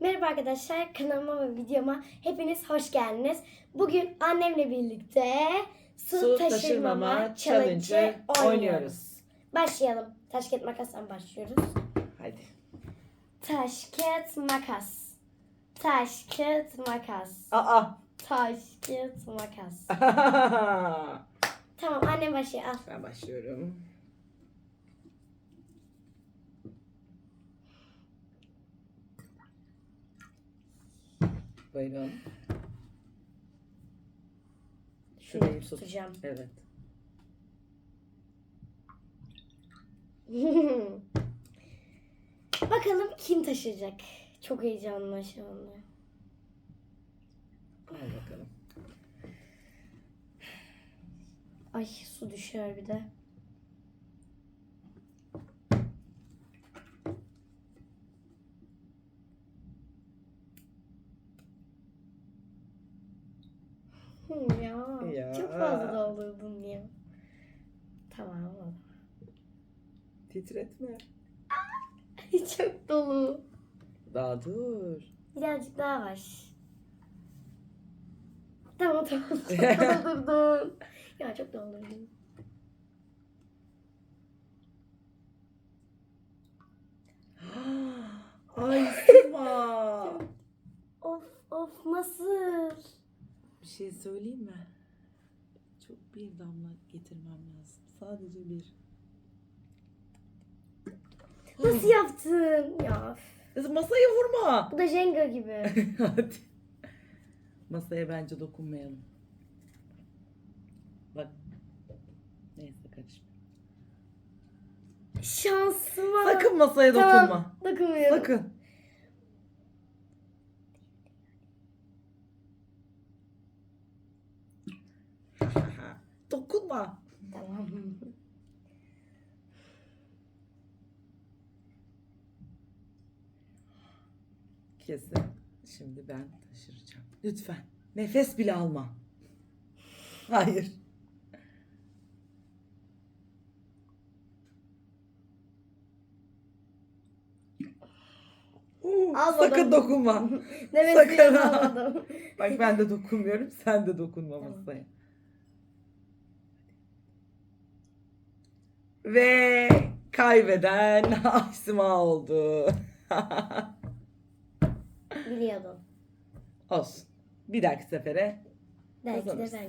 Merhaba arkadaşlar, kanalıma ve videoma hepiniz hoş geldiniz. Bugün annemle birlikte su, Su taşırmama, challenge challenge'ı oynuyoruz. Başlayalım. Taş kağıt makastan başlıyoruz. Hadi. Taş kağıt makas. Taş kağıt makas. Aa. Taş kağıt makas. Tamam annem başlıyor al. ben başlıyorum. Buyurun. Şurayı tut. tutacağım. Evet. Bakalım kim taşıyacak. Çok heyecanlı şu anda. Al bakalım. Ay su düşer bir de. Hmm, ya, Ya. çok fazla doldurdum ya. Tamam oldu. Titretme. çok dolu. Daha dur. Birazcık daha var. Tamam tamam. Çok doldurdum. Ya çok doldurdum. Ay Sima. Of of nasıl? Bir şey söyleyeyim mi? Çok bir damla getirmem lazım. Sadece bir. Nasıl yaptın? Ya Kızım masaya vurma. bu da Jenga gibi. Hadi. Masaya bence dokunmayalım. Bak. Neyse karışma. Şansıma. Sakın masaya Tamam, dokunma. Dokunmuyorum. Sakın. Dokunma. Tamam. Kesin. Şimdi ben taşıracağım. Lütfen. Nefes bile alma. Hayır. Almadım. Sakın dokunma. Nefes Sakın almadım. Bak ben de dokunmuyorum. Sen de dokunma Tamam. Ve kaybeden Asma oldu. Biliyordum. Olsun. Bir dahaki sefere Belki de Kazanırsın. ben